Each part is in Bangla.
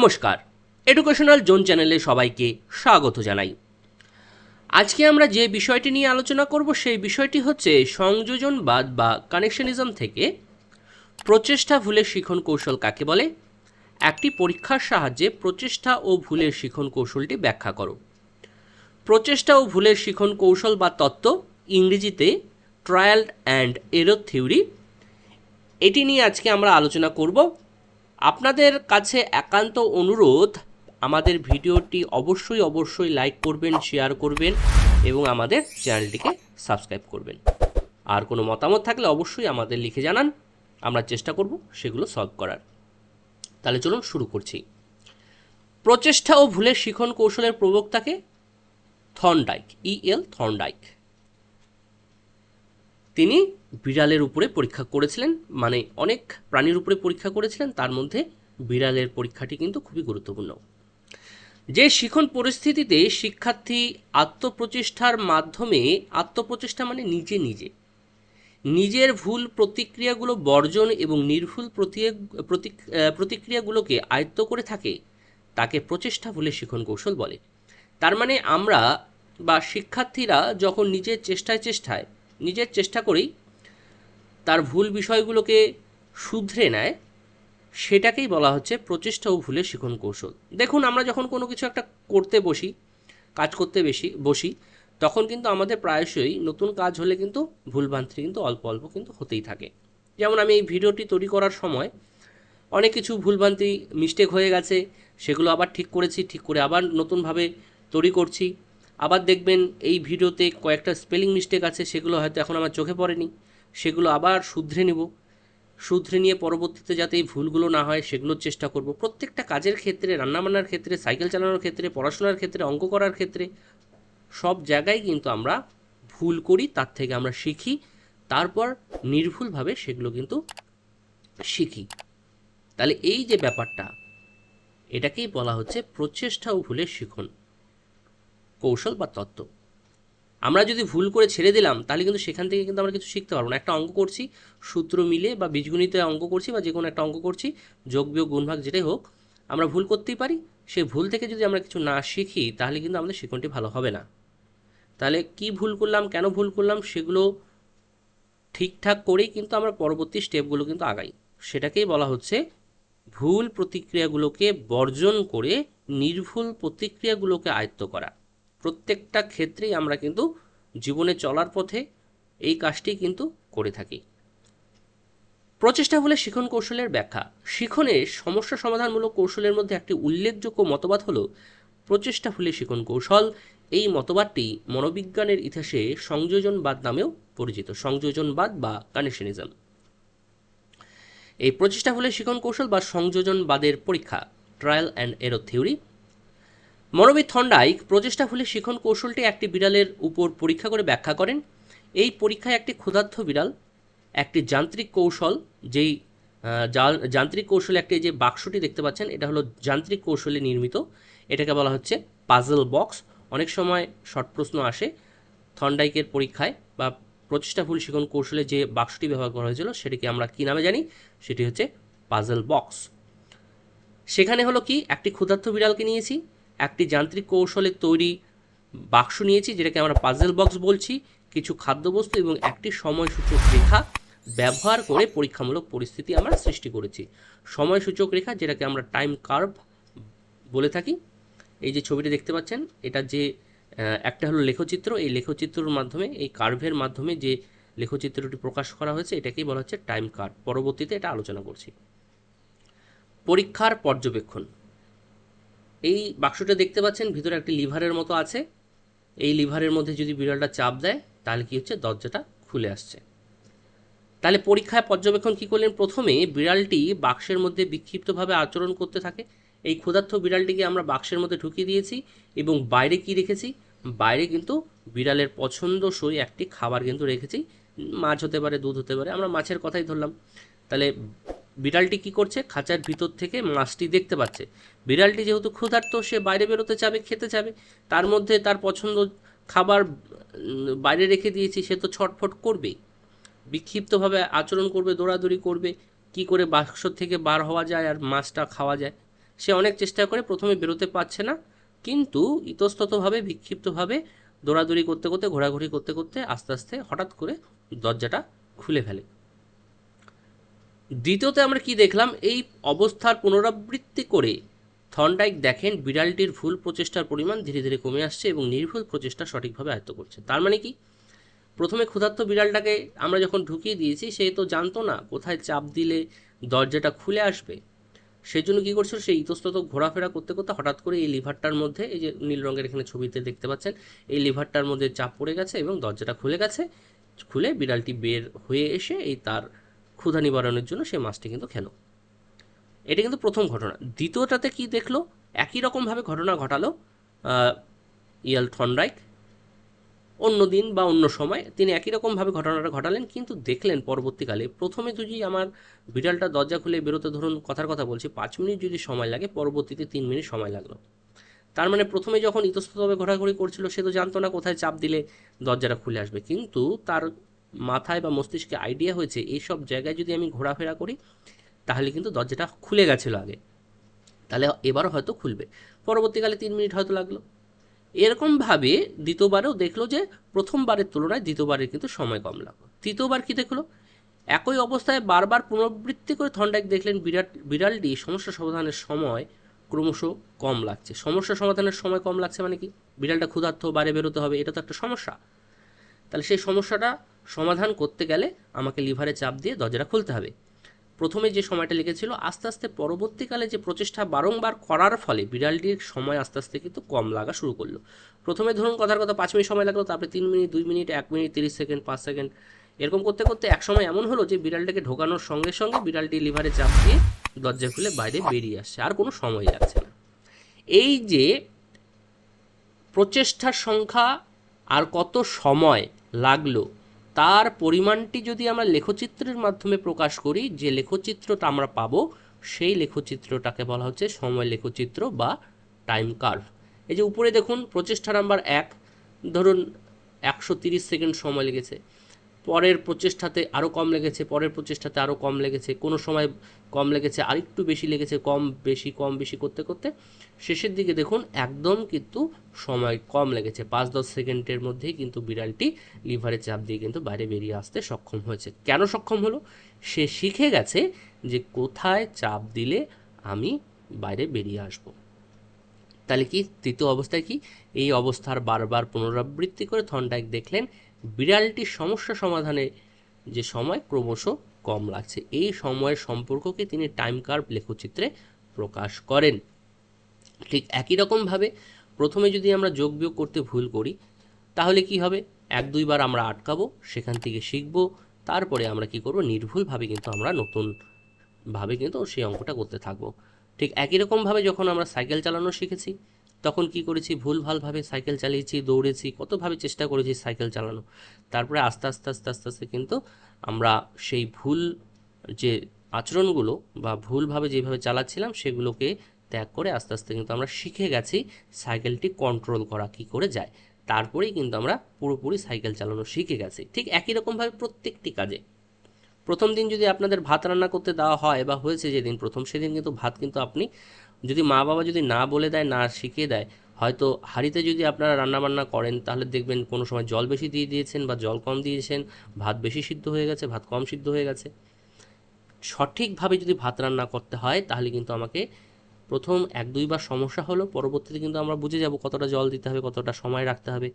নমস্কার। এডুকেশনাল জোন চ্যানেলে সবাইকে স্বাগত জানাই। আজকে আমরা যে বিষয়টি নিয়ে আলোচনা করব সেই বিষয়টি হচ্ছে সংযোজনবাদ বা কানেকশনিজম থেকে প্রচেষ্টা ভুলের শিখন কৌশল কাকে বলে? একটি পরীক্ষার সাহায্যে প্রচেষ্টা ও ভুলের শিখন কৌশলটি ব্যাখ্যা করো। প্রচেষ্টা ও ভুলের শিখন কৌশল বা তত্ত্ব ইংরেজিতে ট্রায়াল অ্যান্ড এরো থিওরি এটি নিয়ে আজকে আমরা আলোচনা করব আপনাদের কাছে একান্ত অনুরোধ, আমাদের ভিডিওটি অবশ্যই অবশ্যই লাইক করবেন, শেয়ার করবেন এবং আমাদের চ্যানেলটিকে সাবস্ক্রাইব করবেন। আর কোনো মতামত থাকলে অবশ্যই আমাদের লিখে জানান, আমরা চেষ্টা করব সেগুলো সলভ করার। তাহলে চলুন শুরু করছি। প্রচেষ্টা ও ভুলের শিখন কৌশলের প্রবক্তাকে থর্নডাইক ই এল থর্নডাইক। তিনি বিড়ালের উপরে পরীক্ষা করেছিলেন মানে অনেক প্রাণীর উপরে পরীক্ষা করেছিলেন, তার মধ্যে বিড়ালের পরীক্ষাটি কিন্তু খুবই গুরুত্বপূর্ণ। যে শিখন পরিস্থিতিতে শিক্ষার্থী আত্মপ্রচেষ্টার মাধ্যমে আত্মপ্রচেষ্টা মানে নিজে নিজে। নিজের ভুল প্রতিক্রিয়াগুলো বর্জন এবং নির্ভুল প্রতি- প্রতিক্রিয়াগুলোকে আয়ত্ত করে থাকে, তাকে প্রচেষ্টা বলে শিখন কৌশল বলে। তার মানে আমরা বা শিক্ষার্থীরা যখন নিজের চেষ্টায় চেষ্টায়, নিজের চেষ্টা করেই তার ভুল বিষয়গুলোকে শুধরে নেয়, সেটাকেই বলা হচ্ছে প্রচেষ্টা ও ভুলের শিখন কৌশল। দেখুন, আমরা যখন কোনো কিছু একটা করতে বসি, কাজ করতে বেশি, বসি, তখন কিন্তু আমাদের প্রায়শই নতুন কাজ হলে কিন্তু ভুলভ্রান্তি কিন্তু অল্প অল্প কিন্তু হতেই থাকে। যেমন আমি এই ভিডিওটি তৈরি করার সময় অনেক কিছু ভুলভ্রান্তি মিস্টেক হয়ে গেছে, সেগুলো আবার ঠিক করেছি, ঠিক করে আবার নতুনভাবে তৈরি করছি। আবার দেখবেন এই ভিডিওতে কয়েকটা স্পেলিং মিস্টেক আছে, সেগুলো হয়তো এখন আমার চোখে পড়েনি। সেগুলো আবার শুধরে নিব। শুধরে নিয়ে পরবর্তীতে যাতে এই ভুলগুলো না হয়, সেগুলোর চেষ্টা করব। প্রত্যেকটা কাজের ক্ষেত্রে, রান্নাবান্নার ক্ষেত্রে, সাইকেল চালানোর ক্ষেত্রে, পড়াশোনার ক্ষেত্রে, অঙ্ক করার ক্ষেত্রে, সব জায়গায় কিন্তু আমরা ভুল করি, তার থেকে আমরা শিখি। তারপর নির্ভুলভাবে সেগুলো কিন্তু শিখি। তাহলে এই যে ব্যাপারটা, এটাকেই বলা হচ্ছে প্রচেষ্টা ও ভুলের শিখন। কৌশল বা তত্ত্ব। আমরা যদি ভুল করে ছেড়ে দিলাম, তাহলে কিন্তু সেখান থেকে কিন্তু আমরা কিছু শিখতে পারব না। একটা অঙ্ক করছি, সূত্র মিলে বা বীজগণিতে অঙ্ক করছি বা যে কোনো একটা অঙ্ক করছি, যোগ বিয়োগ গুণভাগ যেটাই হোক, আমরা ভুল করতেই পারি। সেই ভুল থেকে যদি আমরা কিছু না শিখি, তাহলে কিন্তু আমাদের শিখনটি ভালো হবে না। তাহলে কি ভুল করলাম, কেন ভুল করলাম, সেগুলো ঠিকঠাক করেই কিন্তু আমরা পরবর্তী স্টেপগুলো কিন্তু আগাই। সেটাকেই বলা হচ্ছে ভুল প্রতিক্রিয়াগুলোকে বর্জন করে নির্ভুল প্রতিক্রিয়াগুলোকে আয়ত্ত করা। প্রত্যেকটা ক্ষেত্রেই আমরা কিন্তু জীবনে চলার পথে এই কাজটি কিন্তু করে থাকি। প্রচেষ্টা হলে শিখন কৌশলের ব্যাখ্যা। শিখনে সমস্যা সমাধানমূলক কৌশলের মধ্যে একটি উল্লেখযোগ্য মতবাদ হলো, প্রচেষ্টা হলে শিখন কৌশল। এই মতবাদটি মনোবিজ্ঞানের ইতিহাসে সংযোজনবাদ নামেও পরিচিত। সংযোজনবাদ বা কানেকশনিজম। এই প্রচেষ্টা হলে শিখন কৌশল বা সংযোজনবাদের পরীক্ষা ট্রায়াল অ্যান্ড এরো থিওরি মনোবিদ থন্ডাইক প্রচেষ্টা হলে শিখন কৌশলটি একটি বিড়ালের উপর পরীক্ষা করে ব্যাখ্যা করেন। এই পরীক্ষায় একটি ক্ষুধার্থ বিড়াল, একটি যান্ত্রিক কৌশল যেই যান্ত্রিক কৌশলে একটি যে বাক্সটি দেখতে পাচ্ছেন, এটা হলো যান্ত্রিক কৌশলে নির্মিত। এটাকে বলা হচ্ছে পাজল বক্স। অনেক সময় শর্ট প্রশ্ন আসে থন্ডাইকের পরীক্ষায় বা প্রচেষ্টা ফুল শিখন কৌশলে যে বাক্সটি ব্যবহার করা হয়েছিল, সেটিকে আমরা কী নামে জানি? সেটি হচ্ছে পাজল বক্স। সেখানে হলো কি, একটি ক্ষুধার্থ বিড়ালকে নিয়েছি। একটি যান্ত্রিক কৌশলের তৈরি বাক্স নিয়েছি, যেটাকে আমরা পাজেল বক্স বলছি, কিছু খাদ্যবস্তু এবং একটি সময়সূচক রেখা ব্যবহার করে পরীক্ষামূলক পরিস্থিতি আমরা সৃষ্টি করেছি। সময়সূচক রেখা, যেটাকে আমরা টাইম কার্ভ বলে থাকি। এই যে ছবিটি দেখতে পাচ্ছেন, এটা যে একটা হলো লেখচিত্র। এই লেখচিত্রের মাধ্যমে, এই কার্ভের মাধ্যমে যে লেখচিত্রটি প্রকাশ করা হয়েছে, এটাকেই বলা হচ্ছে টাইম কার্ভ পরবর্তীতে এটা আলোচনা করছি। পরীক্ষার পর্যবেক্ষণ। এই বাক্সটা দেখতে পাচ্ছেন, ভিতরে একটি লিভারের মতো আছে। এই লিভারের মধ্যে যদি বিড়ালটা চাপ দেয়, তাহলে কি হচ্ছে? দরজাটা খুলে আসছে। তাহলে পরীক্ষায় পর্যবেক্ষণ কি করলেন? প্রথমে বিড়ালটি বাক্সের মধ্যে বিক্ষিপ্তভাবে আচরণ করতে থাকে। এই ক্ষুধার্থ বিড়ালটিকে আমরা বাক্সের মধ্যে ঢুকিয়ে দিয়েছি এবং বাইরে কি রেখেছি? বাইরে কিন্তু বিড়ালের পছন্দসই একটি খাবার কিন্তু রেখেছি। মাছ হতে পারে, দুধ হতে পারে, আমরা মাছের কথাই ধরলাম। তাহলে বিড়ালটি কি করছে? খাঁচার ভিতর থেকে মাছটি দেখতে পাচ্ছে। বিড়ালটি যেহেতু ক্ষুধার্ত, সে বাইরে বেরোতে চাবে, খেতে চাবে। তার মধ্যে তার পছন্দ খাবার বাইরে রেখে দিয়েছি, সে তো ছটফট করবেই। বিক্ষিপ্তভাবে আচরণ করবে, দৌড়াদৌড়ি করবে, কি করে বাক্স থেকে বার হওয়া যায় আর মাছটা খাওয়া যায়। সে অনেক চেষ্টা করে, প্রথমে বেরোতে পারছে না, কিন্তু ইতস্ততভাবে, বিক্ষিপ্তভাবে দৌড়াদৌড়ি করতে করতে, ঘোরাঘুরি করতে করতে আস্তে আস্তে হঠাৎ করে দরজাটা খুলে ফেলে। দ্বিতীয়তে আমরা কি দেখলাম? এই অবস্থার পুনরাবৃত্তি করে থর্নডাইক দেখেন বিড়ালটির ভুল প্রচেষ্টার পরিমাণ ধীরে ধীরে কমে আসছে এবং নির্ভুল প্রচেষ্টা সঠিকভাবে আয়ত্ত করছে। তার মানে কি? প্রথমে ক্ষুধার্ত বিড়ালটাকে আমরা যখন ঢুকিয়ে দিয়েছি, সে তো জানতো না কোথায় চাপ দিলে দরজাটা খুলে আসবে। সেই জন্য কী করছিল? সে ইতস্তত ঘোরাফেরা করতে করতে হঠাৎ করে এই লিভারটার মধ্যে, এই যে নীল রঙের এখানে ছবিতে দেখতে পাচ্ছেন, এই লিভারটার মধ্যে চাপ পড়ে গেছে এবং দরজাটা খুলে গেছে। খুলে বিড়ালটি বের হয়ে এসে এই তার ক্ষুধা নিবারণের জন্য সে মাছটি কিন্তু খেলো। এটা কিন্তু প্রথম ঘটনা। দ্বিতীয়টাতে কি দেখল? একই রকমভাবে ঘটনা ঘটালো ইয়াল থনরাইক। অন্য দিন বা অন্য সময় তিনি একই রকমভাবে ঘটনাটা ঘটালেন, কিন্তু দেখলেন পরবর্তীকালে প্রথমে যদি আমার বিড়ালটা দরজা খুলে বেরোতে ধরুন, কথার কথা বলছি, পাঁচ মিনিট যদি সময় লাগে, পরবর্তীতে তিন মিনিট সময় লাগল। তার মানে প্রথমে যখন ইতস্ততভাবে ঘোরাঘুরি করছিল, সে তো জানতো না কোথায় চাপ দিলে দরজাটা খুলে আসবে। কিন্তু তার মাথায় বা মস্তিষ্কে আইডিয়া হয়েছে, এইসব জায়গায় যদি আমি ঘোরাফেরা করি, তাহলে কিন্তু দরজাটা খুলে গেছিল আগে। তাহলে এবারও হয়তো খুলবে। পরবর্তীকালে তিন মিনিট হয়তো লাগল। এরকমভাবে দ্বিতীয়বারেও দেখল যে, প্রথমবারের তুলনায় দ্বিতীয়বারের কিন্তু সময় কম লাগল। তৃতীয়বার কি দেখল? একই অবস্থায় বারবার পুনরাবৃত্তি করে থন্ডাইক দেখলেন বিরাট, বিড়ালটি। সমস্যা সমাধানের সময় ক্রমশ কম লাগছে। সমস্যা সমাধানের সময় কম লাগছে মানে কি? বিড়ালটা ক্ষুধার্ত, বাইরে বেরোতে হবে, এটা তো একটা সমস্যা। তাহলে সেই সমস্যাটা সমাধান করতে গেলে আমাকে লিভারে চাপ দিয়ে দরজাটা খুলতে হবে। প্রথমে যে সময়টা লেগেছিল, আস্তে আস্তে পরবর্তীকালে যে প্রচেষ্টা বারংবার করার ফলে বিড়ালটির সময় আস্তে আস্তে কিন্তু কম লাগা শুরু করল। প্রথমে ধরুন কথার কথা পাঁচ মিনিট সময় লাগল, তারপরে তিন মিনিট, দুই মিনিট, এক মিনিট, তিরিশ সেকেন্ড, পাঁচ সেকেন্ড, এরকম করতে করতে এক সময় এমন হলো যে বিড়ালটাকে ঢোকানোর সঙ্গে সঙ্গে বিড়ালটি লিভারে চাপ দিয়ে দরজা খুলে বাইরে বেরিয়ে আসছে, আর কোনো সময় লাগছে না। এই যে প্রচেষ্টার সংখ্যা আর কত সময় লাগল তার পরিমাণটি যদি আমরা লেখচিত্রের মাধ্যমে প্রকাশ করি, যে লেখচিত্রটা আমরা পাবো, সেই লেখচিত্রটাকে বলা হচ্ছে সময় লেখচিত্র বা টাইম কার্ভ এই যে উপরে দেখুন, প্রচেষ্টা নাম্বার এক, ধরুন একশো তিরিশ সেকেন্ড সময় লেগেছে। পরের প্রচেষ্টাতে আরও কম লেগেছে, পরের প্রচেষ্টাতে আরও কম লেগেছে, কোনো সময় কম লেগেছে আর একটু বেশি লেগেছে, কম বেশি কম বেশি করতে করতে। শেষের দিকে দেখুন, একদম কিন্তু সময় কম লেগেছে, পাঁচ দশ সেকেন্ডের মধ্যেই কিন্তু বিড়ালটি লিভারে চাপ দিয়ে কিন্তু বাইরে বেরিয়ে আসতে সক্ষম হয়েছে। কেন সক্ষম হলো? সে শিখে গেছে যে কোথায় চাপ দিলে আমি বাইরে বেরিয়ে আসব। তাহলে কি, তৃতীয় অবস্থায় কি? এই অবস্থার বারবার পুনরাবৃত্তি করে থন্ডাইক দেখলেন বিড়ালটির সমস্যা সমাধানে যে সময় ক্রমশ কম লাগছে। এই সময়ের সম্পর্ককে তিনি টাইম কার্ভ লেখচিত্রে প্রকাশ করেন। ঠিক একই রকমভাবে প্রথমে যদি আমরা যোগ বিয়োগ করতে ভুল করি, তাহলে কি হবে? এক দুইবার আমরা আটকাবো, সেখান থেকে শিখব, তারপরে আমরা কি করব? নির্ভুলভাবে কিন্তু আমরা নতুনভাবে কিন্তু সেই অঙ্কটা করতে থাকব। ঠিক একই রকমভাবে যখন আমরা সাইকেল চালানো শিখেছি তখন কি করেছি? ভুলভালভাবে সাইকেল চালিয়েছি, দৌড়েছি, কতভাবে চেষ্টা করেছি সাইকেল চালানো। তারপরে আস্তে আস্তে আস্তে আস্তে আস্তে কিন্তু আমরা সেই ভুল যে আচরণগুলো বা ভুলভাবে যেভাবে চালাচ্ছিলাম সেগুলোকে ত্যাগ করে আস্তে আস্তে কিন্তু আমরা শিখে গেছি সাইকেলটি কন্ট্রোল করা, কি করে যায়। তারপরেই কিন্তু আমরা পুরোপুরি সাইকেল চালানো শিখে গেছি। ঠিক একই রকমভাবে প্রত্যেকটি কাজে। প্রথম দিন যদি আপনাদের ভাত রান্না করতে দেওয়া হয় বা হয়েছে যেদিন প্রথম, সেদিন কিন্তু ভাত কিন্তু আপনি যদি মা বাবা যদি না বলে দেয়, না শিখিয়ে দেয়, হয়তো হাঁড়িতে যদি আপনারা রান্নাবান্না করেন, তাহলে দেখবেন কোনো সময় জল বেশি দিয়ে দিয়েছেন বা জল কম দিয়েছেন, ভাত বেশি সিদ্ধ হয়ে গেছে, ভাত কম সিদ্ধ হয়ে গেছে। সঠিকভাবে যদি ভাত রান্না করতে হয়, তাহলে কিন্তু আমাকে প্রথম এক দুইবার সমস্যা হলো, পরবর্তীতে কিন্তু আমরা বুঝে যাব কতটা জল দিতে হবে, কতটা সময় রাখতে হবে,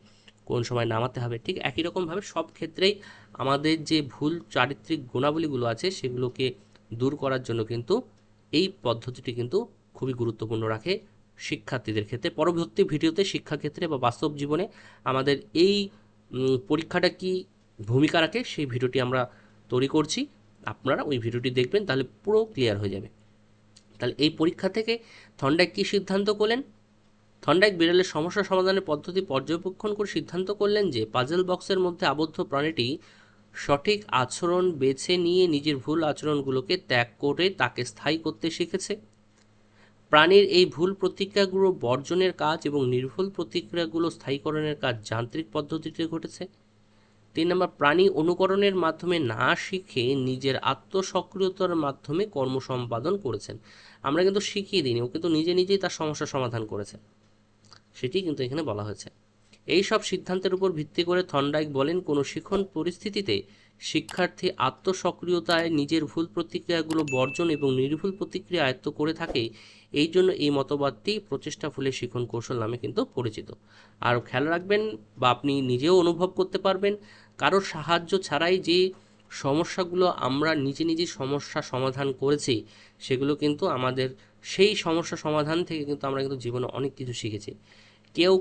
কোন সময় নামাতে হবে। ঠিক একই রকমভাবে সব ক্ষেত্রেই আমাদের যে ভুল চারিত্রিক গুণাবলীগুলো আছে, সেগুলোকে দূর করার জন্য কিন্তু এই পদ্ধতিটি কিন্তু খুবই গুরুত্বপূর্ণ রাখে শিক্ষার্থীদের ক্ষেত্রে। পরবর্তী ভিডিওতে শিক্ষাক্ষেত্রে বা বাস্তব জীবনে আমাদের এই পরীক্ষাটা কি ভূমিকা রাখে সেই ভিডিওটি আমরা তৈরি করছি। আপনারা ওই ভিডিওটি দেখবেন, তাহলে পুরো ক্লিয়ার হয়ে যাবে। তাহলে এই পরীক্ষা থেকে থন্ডাইক কী সিদ্ধান্ত করলেন? থন্ডাইক বিড়ালের সমস্যা সমাধানের পদ্ধতি পর্যবেক্ষণ করে সিদ্ধান্ত করলেন যে পাজল বক্সের মধ্যে আবদ্ধ প্রাণীটি সঠিক আচরণ বেছে নিয়ে নিজের ভুল আচরণগুলোকে ত্যাগ করে তাকে স্থায়ী করতে শিখেছে। প্রাণীর এই ভুল প্রতিক্রিয়াগুলো বর্জনের কাজ এবং নির্ভুল প্রতিক্রিয়াগুলো স্থায়ীকরণের কাজ যান্ত্রিক পদ্ধতিতে ঘটেছে। তিন নম্বর, প্রাণী অনুকরণের মাধ্যমে না শিখে নিজের আত্মসক্রিয়তার মাধ্যমে কর্ম সম্পাদন করেছেন। আমরা কিন্তু শিখিয়ে দিইনি, ও কিন্তু নিজে নিজেই তার সমস্যা সমাধান করেছে। সেটি কিন্তু এখানে বলা হয়েছে। এই সব সিদ্ধান্তের উপর ভিত্তি করে থন্ডাইক বলেন, কোনো শিখন পরিস্থিতিতে শিক্ষার্থী আত্মসক্রিয়তায় নিজের ভুল প্রতিক্রিয়াগুলো বর্জন এবং নির্ভুল প্রতিক্রিয়া আয়ত্ত করে থাকে, এই জন্য এই মতবাদটি প্রচেষ্টা ফুলে শিখন কৌশল নামে কিন্তু পরিচিত। আর খেয়াল রাখবেন, বা আপনি নিজেও অনুভব করতে পারবেন, কারোর সাহায্য ছাড়াই যে সমস্যাগুলো আমরা নিজে নিজে সমস্যা সমাধান করেছি, সেগুলো কিন্তু আমাদের, সেই সমস্যা সমাধান থেকে কিন্তু আমরা কিন্তু জীবনে অনেক কিছু শিখেছি। কেউ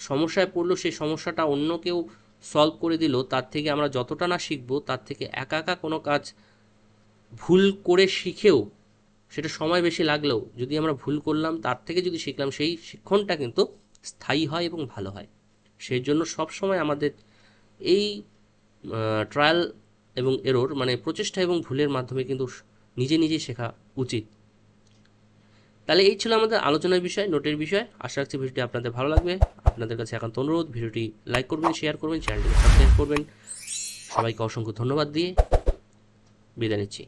সমস্যায় পড়ল, সেই সমস্যাটা অন্য কেউ সলভ করে দিল, তার থেকে আমরা যতটা না শিখব, তার থেকে একা একা কোনো কাজ ভুল করে শিখেও সেটা সময় বেশি লাগলেও যদি আমরা ভুল করলাম, তার থেকে যদি শিখলাম, সেই শিক্ষণটা কিন্তু স্থায়ী হয় এবং ভালো হয়। সেই জন্য সবসময় আমাদের এই ট্রায়াল এবং এরোর মানে প্রচেষ্টা এবং ভুলের মাধ্যমে কিন্তু নিজে নিজেই শেখা উচিত। তাহলে এই ছিল আমাদের আলোচনার বিষয়, নোটের বিষয়। আশা রাখছি ভিডিওটি আপনাদের ভালো লাগবে। আপনাদের কাছে একান্ত অনুরোধ, ভিডিওটি লাইক করবেন শেয়ার করবেন চ্যানেলটিকে সাবস্ক্রাইব করবেন। সবাইকে অসংখ্য ধন্যবাদ দিয়ে বিদায় নিচ্ছি।